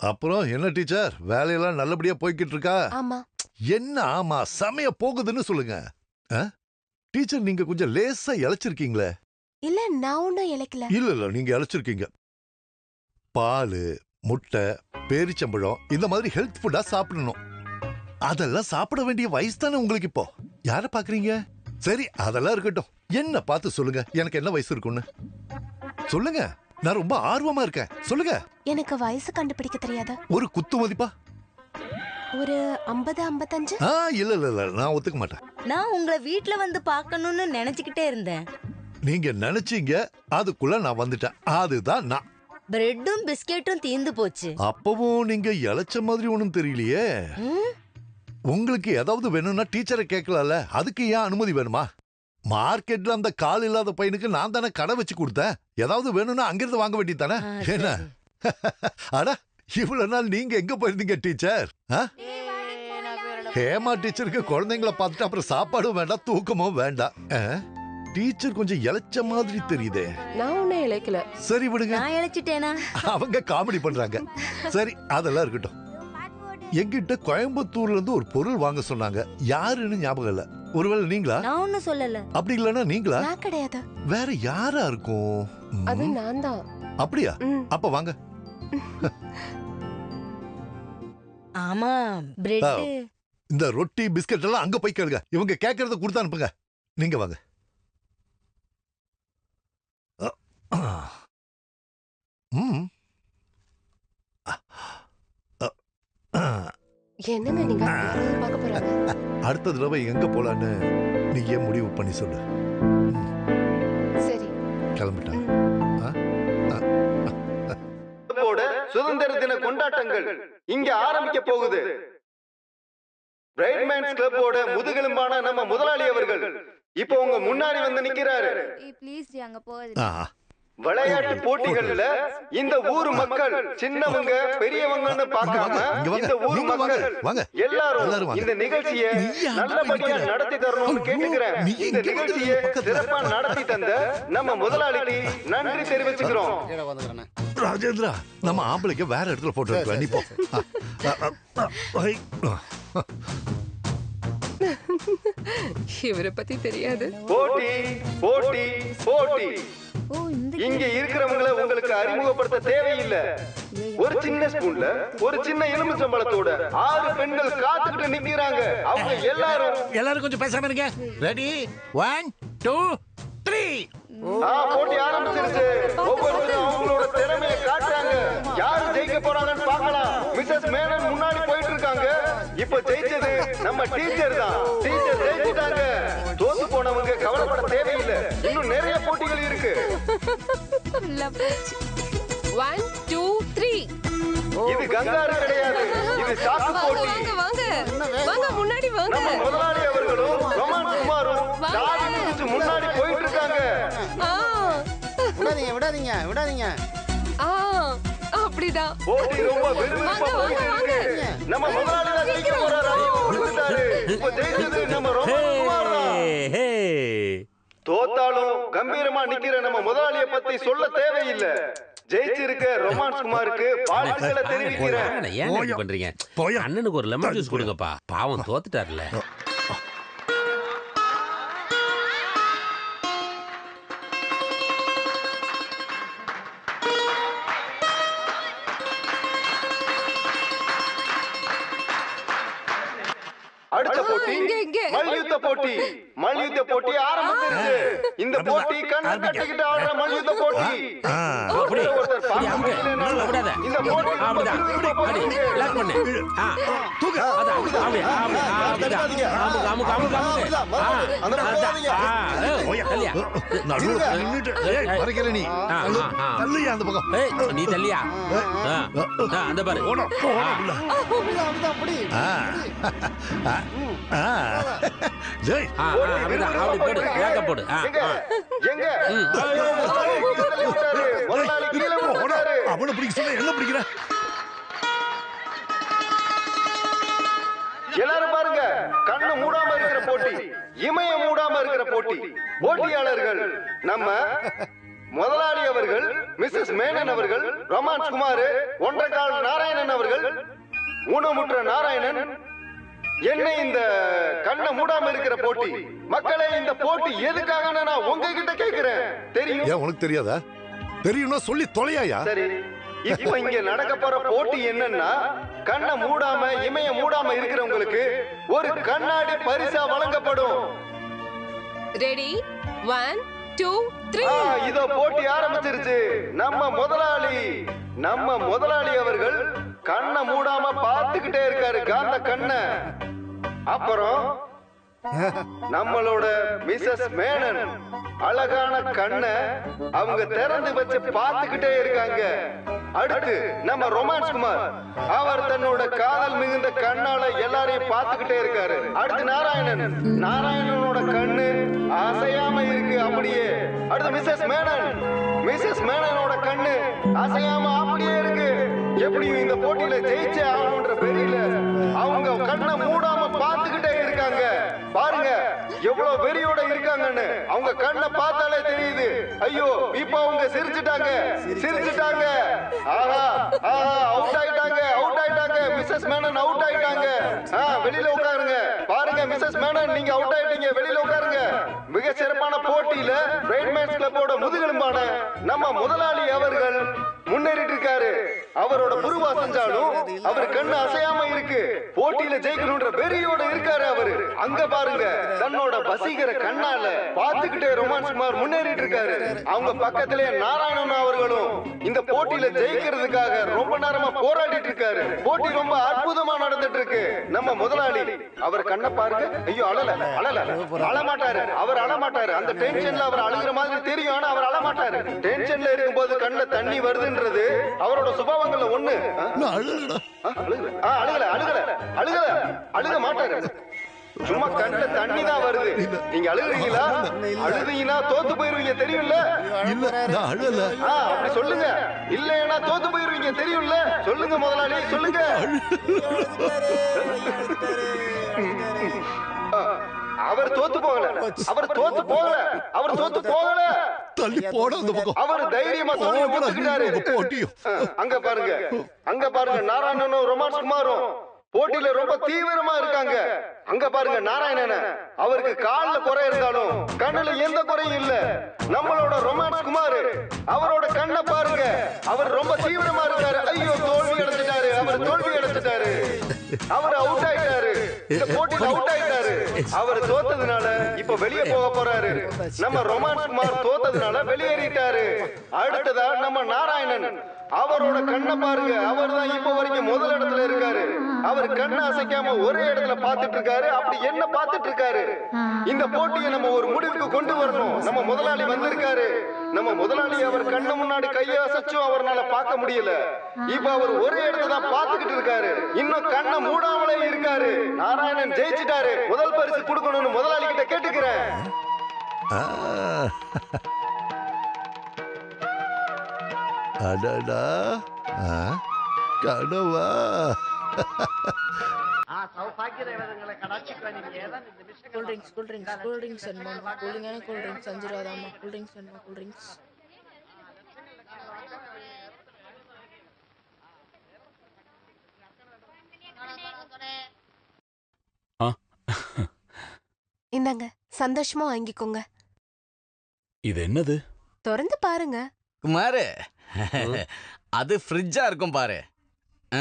அப்புறம் என்ன டீச்சர்? வேலையெல்லாம் நல்லபடியா போய்கிட்டு இருக்கா ஆமா. என்ன ஆமா சமய போகுதுன்னு சொல்லுங்க? டீச்சர் நீங்க கொஞ்சம் லேசா இழைச்சிருக்கீங்களே. இல்ல நான் ஒன்னும் இழைக்கல. இல்ல இல்ல நீங்க இழைச்சிருக்கீங்க. பால் முட்டை பேரிச்சம்பழம் இந்த மாதிரி ஹெல்த் ஃபுட்டா சாப்பிடணும். அதெல்லாம் சாப்பிட வேண்டிய வயசு தானே உங்களுக்கு இப்போ. யார பாக்குறீங்க? சரி அதெல்லாம் இருக்கட்டும். என்ன பார்த்து சொல்லுங்க. எனக்கு என்ன வயசு இருக்கும்னு? சொல்லுங்க. நான் ரொம்ப ஆர்வமா இருக்கேன். சொல்லுங்க. எனக்கு வயசு கண்டுபிடிக்க தெரியாது? ஒரு குத்து மதிப்பா? ஒரு ஐம்பது ஐம்பத்தஞ்சு? ஆ இல்ல இல்ல இல்ல. நான் ஒத்துக்க மாட்டேன். நான் உங்களை வீட்ல வந்து பார்க்கணும்னு நினைச்சுக்கிட்டே இருந்தேன். நீங்க நினைச்சீங்க. அதுக்குள்ள நான் வந்துட்டேன். அதுதான் நான். பிரெட்டும் பிஸ்கெட்டும் தீந்து போச்சு. அப்பவும் நீங்க இழைச்ச மாதிரி ஒண்ணும் தெரியலையே. ம், உங்களுக்கு ஏதாவது வேணும்னா டீச்சரை கேட்கலாம்ல. அதுக்கு ஏன் அனுமதி வேணுமா? மார்க்கெட்ல அந்த கால் இல்லாத பையனுக்கு நான் தானே கடை வச்சு கொடுத்தேன். ஏதாவது வேணும்னா அங்கிருந்து வாங்க வேண்டியது தானே? என்ன. அட இவ்வளவு நாள் நீங்க எங்க போயிருந்தீங்க டீச்சர்? ஆ? ஹேமா டீச்சருக்கு குழந்தைங்கள பார்த்துட்டு அப்புறம் சாப்பாடும் வேண்டாம் தூக்கமும் வேண்டாம்? டீச்சர் கொஞ்சம் இழைச்ச மாதிரி தெரியுதே. நான் ஒன்னும் இழைக்கல சரி விடுங்க. நான் இழைச்சிட்டேனா அவங்க காமெடி பண்றாங்க. சரி அதெல்லாம் இருக்கட்டும். என்கிட்ட கோயம்புத்தூர்ல இருந்து ஒரு பொருள் வாங்க சொன்னாங்க. யாருன்னு ஞாபகம் இல்ல. ஒருவேளை நீங்களா? நான் ஒன்னும் சொல்லல. அப்படி இல்லைன்னா நீங்களா? நான் கிடையாது. வேற யாரா இருக்கும்? அது நான் தான். அப்படியா. அப்ப வாங்க. ஆமா பிரெட் இந்த ரொட்டி பிஸ்கட் எல்லாம் அங்க போய் கேளுங்க. இவங்க கேட்கறத கொடுத்து அனுப்புங்க. நீங்க வாங்க. ம். என்னங்க நீங்க பார்க்க போறாங்க? அடுத்த தடவை எங்க போலான்னு நீ ஏன் முடிவு பண்ணி சொல்லு. சரி. கிளம்பிட்டேன் போட சுதந்திர தின கொண்டாட்டங்கள் இங்க ஆரம்பிக்க போகுது. பிரைட்மேன்ஸ் கிளப்போட முதுகெலும்பான நம்ம முதலாளி அவர்கள். இப்போ உங்க முன்னாடி வந்து நிக்கிறாரு. ப்ளீஸ் அங்க போகாது விளையாட்டு போட்டிகள்ல இந்த ஊர் மக்கள் சின்னவங்க பெரியவங்கன்னு பார்க்காம இந்த ஊர் மக்கள் வாங்க. எல்லாரும் எல்லாரும் வாங்க. இந்த நிகழ்ச்சியை நல்லபடியா? நடத்தி தரணும்னு கேட்டுக்கிறேன் இந்த நிகழ்ச்சியை பக்கத்துல. சிறப்பா நடத்தி தந்த நம்ம முதலாளிக்கு நன்றி தெரிவிச்சுக்கிறோம் ராஜேந்திரா நம்ம ஆம்பளைக்கு வேற இடத்துல போட்டோ எடுக்கலாம் நீ போ ஆ, ஆ, ஆ, ஆ, ஐ, ஆ. இவரை பத்தி தெரியாது போட்டி போட்டி போட்டி இங்க இருக்கிறவங்கள உங்களுக்கு அறிமுகப்படுத்த தேவையில்லை. ஒரு சின்ன ஸ்பூன்ல ஒரு சின்ன எலுமிச்சம்பழத்தோட ஆறு பெண்கள் காத்துக்கிட்டு நிக்கிறாங்க. அவங்க எல்லாரும். எல்லாரும் கொஞ்சம் பேசாம இருங்க. ரெடி ஒன் டூ த்ரீ ஆ, போட்டி ஆரம்பிச்சிருச்சு. ஒவ்வொருத்தரும் அவங்களோட திறமையை காட்டுறாங்க. யாரு ஜெயிக்க போறாங்கன்னு பார்க்கலாம். மிஸ்ஸஸ் மேனன் முன்னாடி போயிட்டு இருக்காங்க இப்ப ஜெயிச்சது நம்ம டீச்சர் தான். டீச்சர் ஜெயிச்சிட்டாங்க. தோத்து போனவங்க கவலைப்பட தேவையில்லை. இன்னும் நிறைய போட்டிகள் இருக்கு. ஒன் டூ த்ரீ இது கங்காரு கிடையாது. இது சாக்கு போட்டி. வாங்க வாங்க. முன்னாடி வாங்க. நம்ம முதலாளி அவர்களும் ரொமான் குமாரும் தாடி மிதிச்சு முன்னாடி போயிட்டு இருக்காங்க ஆ. விடாதீங்க விடாதீங்க விடாதீங்க. ஆ அப்படிதான் போட்டி ரொம்ப விறுவிறுப்பா போயிட்டு இருக்கு. நம்ம முதலாளி தான் ஜெயிக்க போறாரு. இப்ப ஜெயிச்சது நம்ம ரொமான் குமார் தோத்தாலும் கம்பீரமா நிக்கிற நம்ம முதலாளிய பத்தி சொல்ல தேவையில்லை. ஜெயிச்சிருக்க ரொமான்ஸ் குமாருக்கு வாழ்த்துக்களை தெரிவிக்கிறேன். பண்றீங்க? போயா. அண்ணனுக்கு ஒரு லெமன் ஜூஸ் கொடுங்கப்பா. பாவம் தோத்துட்டார்ல. மல்யுத்த போட்டி. மல்யுத்த போட்டி ஆரம்பிச்சிருச்சு இந்த போட்டி கண்ணை கட்டிக்கிட்டு ஆடுற மல்யுத்த போட்டி. இந்த போட்டி நீ. தள்ளுயா? அந்த பாரு. அப்படி போடு. எங்க? அவனை பிடிக்க சொன்ன என்ன பிடிக்கிற? எல்லாரும் பாருங்க. கண்ணு மூடாம இருக்கிற போட்டி இமய மூடாம இருக்கிற போட்டி. போட்டியாளர்கள் நம்ம முதலாளி அவர்கள் மிஸ்ஸஸ் மேனன் அவர்கள் ரொமான்ஸ் குமார் ஒன்றரை நாராயணன் அவர்கள் ஊனமுற்ற நாராயணன் என்ன இந்த கண்ணை மூடாம இருக்கிற போட்டி? மக்களே இந்த போட்டி எதுக்காக நான் உங்ககிட்ட கேக்குறேன் தெரியும்? ஏன் உனக்கு தெரியாதா? தெரியும்னா சொல்லி தொலையாயா? சரி. இப்போ இங்க நடக்க போற போட்டி என்னன்னா கண்ணை மூடாம இமைய மூடாம இருக்கிறவங்களுக்கு ஒரு கண்ணாடி பரிசா வழங்கப்படும். ரெடி ஒன் டூ த்ரீ இதோ போட்டி ஆரம்பிச்சிருச்சு. நம்ம முதலாளி நம்ம முதலாளி அவர்கள் கண்ணை மூடாம பார்த்துக்கிட்டே இருக்காரு காந்த கண்ணை. அப்புறம் நம்மளோட மிஸ்ஸஸ் மேனன் அழகான கண்ணை அவங்க திறந்து வச்சு பார்த்துக்கிட்டே இருக்காங்க. அடுத்து நம்ம ரொமான்ஸ் குமார். அவர் தன்னோட காதல் மிகுந்த கண்ணால எல்லாரையும் பார்த்துக்கிட்டே இருக்காரு. அடுத்து நாராயணன். நாராயணனோட கண்ணு அசையாம இருக்கு அப்படியே. அடுத்து மிஸ்ஸஸ் மேனன். மிஸ்ஸஸ் மேனனோட கண்ணு அசையாம அப்படியே எப்படியும் இந்த போட்டியில ஜெயிச்சே ஆகணுன்ற பெரியல அவங்க கண்ணை மூடாம பார்த்துக்கிட்டே இருக்காங்க. பாருங்க எவ்வளவு வெறியோட இருக்காங்கன்னு. அவங்க கண்ணை பார்த்தாலே தெரியுது. ஐயோ இப்ப அவங்க சிரிச்சிட்டாங்க. சிரிச்சிட்டாங்க. ஆஹா ஆஹா அவுட் ஆயிட்டாங்க அவுட் ஆயிட்டாங்க. மிஸ்ஸஸ் மேனன் அவுட் ஆயிட்டாங்க. ஆ வெளியில உட்காருங்க. பாருங்க மிஸ்ஸஸ் மேனன் நீங்க அவுட் ஆயிட்டீங்க. வெளியில உட்காருங்க. மிக சிறப்பான போட்டியில பிரைட்மேன்ஸ் கிளப்போட முதுகெலும்பான நம்ம முதலாளி அவர்கள் முன்னேறிட்டு இருக்காரு அவரோட புருவா செஞ்சாலும் அவர் கண்ணு அசையாம இருக்கு. போட்டியில ஜெயிக்கணும்ன்ற வெறியோட இருக்காரு அவரு. அங்க பாருங்க தன்னோட வசீகர கண்ணால பாத்துக்கிட்டே ரொமான்ஸ் குமார் முன்னேறிட்டு இருக்காரு அவங்க பக்கத்திலே நாராயணன் அவர்கள் இந்த போட்டியில ஜெயிக்கிறதுக்காக ரொம்ப நேரமா போராடிட்டு இருக்காரு. போட்டி ரொம்ப அற்புதமா நடந்துட்டு இருக்கு நம்ம முதலாளி அவர் கண்ணை பாருங்க. ஐயோ அழல அழல. அழமாட்டாரு. அவர் அழமாட்டாரு. அந்த டென்ஷன்ல அவர் அழுகிற மாதிரி தெரியும். ஆனா அவர் அழமாட்டாரு. டென்ஷன்ல இருக்கும்போது கண்ணுல தண்ணி வருதுன்றது அவரோட சுபாவங்கள்ல ஒண்ணு. அழுகல அழுகல அழுகல அழுகல அழுக மாட்டாரு. சும்மா கண்ணுல தண்ணி தான் வருது. நீங்க அழுகுறீங்களா? அழுதீங்கன்னா தோத்து போயிருவீங்க தெரியும்ல? இல்ல நான் அழல அப்படி சொல்லுங்க. இல்லைன்னா தோத்து போயிருவீங்க தெரியும்ல? சொல்லுங்க முதலாளி சொல்லுங்க. அவர் தோத்து போகல. அவர் தோத்து போகல. அவர் தோத்து போகல. தள்ளி போட அந்த பக்கம். அவர் தைரியமா. ஆ, அங்க பாருங்க. அங்க பாருங்க நாராயணனும் ரொமான்ஸ் குமாரும். போட்டியில ரொம்ப தீவிரமா இருக்காங்க. அங்க பாருங்க நாராயணன. அவருக்கு கால்ல குறை இருந்தாலும் கண்ணுல எந்த குறையும் இல்ல. நம்மளோட ரொமான்ஸ் குமார் அவரோட கண்ணை பாருங்க. அவர் ரொம்ப தீவிரமா இருக்காரு. ஐயோ தோல்வி அடைஞ்சிட்டாரு. அவர் தோல்வி அடைஞ்சிட்டாரு. அவர் அவுட் ஆயிட்டாரு. இந்த போட்டியில அவுட் ஆயிட்டாரு. அவர் தோத்ததுனால இப்ப வெளியே போக போறாரு. நம்ம ரொமான்ஸ் குமார் தோத்ததுனால வெளியேறிட்டாரு. அடுத்ததா நம்ம நாராயணன். அவரோட கண்ணை பாருங்க. அவர் தான் இப்ப வரைக்கும் முதல் இடத்துல இருக்காரு. அவர் கண்ணை அசைக்காம ஒரே இடத்துல பார்த்துட்டு இருக்காரு அப்படி என்ன பாத்துட்டு இருக்காரு இந்த போட்டியை நம்ம ஒரு முடிவுக்கு கொண்டு வரணும். நம்ம முதலாளி வந்திருக்காரு. நம்ம முதலாளி அவர் கண்ணு முன்னாடி கையை அசைச்சும் அவர்னால பார்க்க முடியல. இப்ப அவர் ஒரு இடத்துல தான் பாத்துக்கிட்டு இருக்காரு. இன்னும் கண்ணை மூடாமலே இருக்காரு. நாராயணன் ஜெயிச்சிட்டாரு. முதல் பரிசு கொடுக்கணும்னு முதலாளி கிட்ட கேட்டுக்கிறேன் அடடா. கனவா. Cool drinks cool drinks cool drinks வேணுமா கூலிங்கான கூல் ட்ரிங்க்ஸ் அஞ்சு ரூபா கூல் ட்ரிங்க்ஸ் வேணுமா கூல் ட்ரிங்க்ஸ் இந்தாங்க சந்தோஷமா வாங்கிக்கோங்க. இது என்னது? திறந்து பாருங்க. குமாரு அது ஃப்ரிட்ஜா இருக்கும் பாரு. ஆ,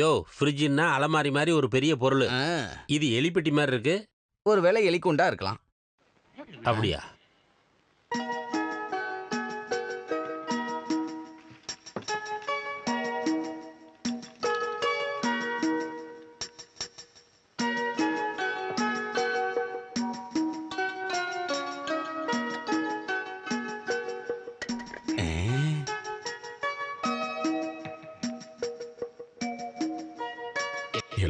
யோ ஃப்ரிட்ஜுன்னா அலமாரி மாதிரி ஒரு பெரிய பொருள். ஆ. இது எலிப்பெட்டி மாதிரி இருக்கு. ஒரு வேளை எலிக்குண்டா இருக்கலாம். அப்படியா?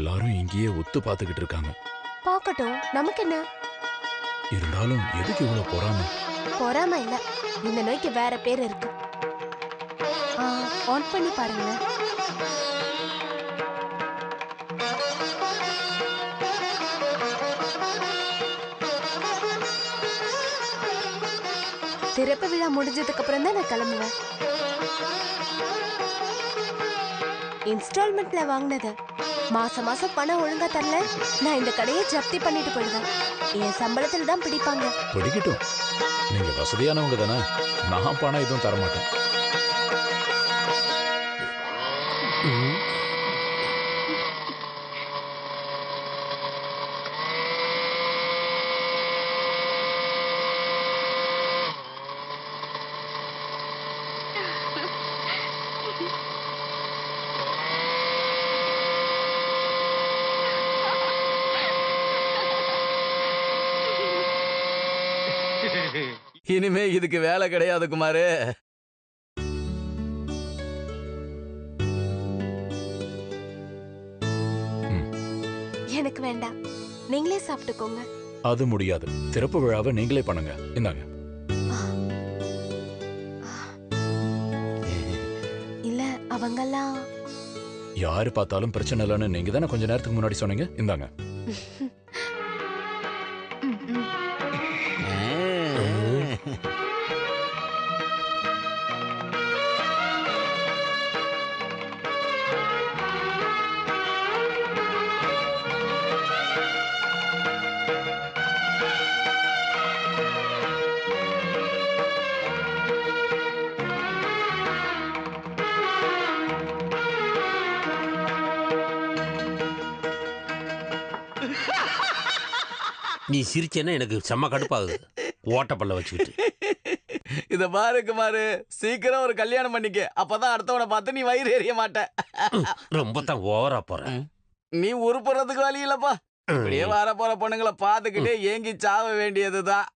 எல்லாரும் இங்கேயே ஒத்து பார்த்துக்கிட்டு இருக்காங்க. பார்க்கட்டும் நமக்கு என்ன இருந்தாலும் எதுக்கு இவ்வளவு பொறாம? பொறாம இல்ல. இந்த நோய்க்கு வேற பேர் இருக்கு. ஆன் பண்ணி பாருங்க திறப்பு விழா முடிஞ்சதுக்கு அப்புறம் தான் நான் கிளம்புவேன். இன்ஸ்டால்மெண்ட்ல வாங்கினது. மாசம் மாசம் பணம் ஒழுங்கா தரல. நான் இந்த கடையை ஜப்தி பண்ணிட்டு போயிடுவேன். என் சம்பளத்துல தான் பிடிப்பாங்க. பிடிக்கட்டும். நீங்க வசதியானவங்க தானே. நான் பணம் எதுவும் தரமாட்டேன். இனிமே இதுக்கு வேலை கிடையாது குமாரு. எனக்கு வேண்டாம். நீங்களே சாப்பிட்டுக்கோங்க. அது முடியாது. திறப்பு விழாவை நீங்களே பண்ணுங்க. இந்தாங்க. இல்ல அவங்கெல்லாம் யாரு பார்த்தாலும் பிரச்சனை இல்லைன்னு நீங்க தானே கொஞ்ச நேரத்துக்கு முன்னாடி சொன்னீங்க? இந்தாங்க. நீ சிரிச்சேன்னா எனக்கு செம்ம கடுப்பாகுது. ஓட்டப்பல்ல வச்சுக்கிட்டு. இத பாரு குமாரு சீக்கிரம் ஒரு கல்யாணம் பண்ணிக்க. அப்பதான் அடுத்தவனை பார்த்து நீ வயிறு எறிய மாட்ட. ரொம்ப தான் ஓவரா போற. நீ உருப்புறதுக்கு வழி இல்லப்பா. இப்படியே வர போற பொண்ணுங்களை பார்த்துக்கிட்டே ஏங்கி சாவ வேண்டியதுதான்.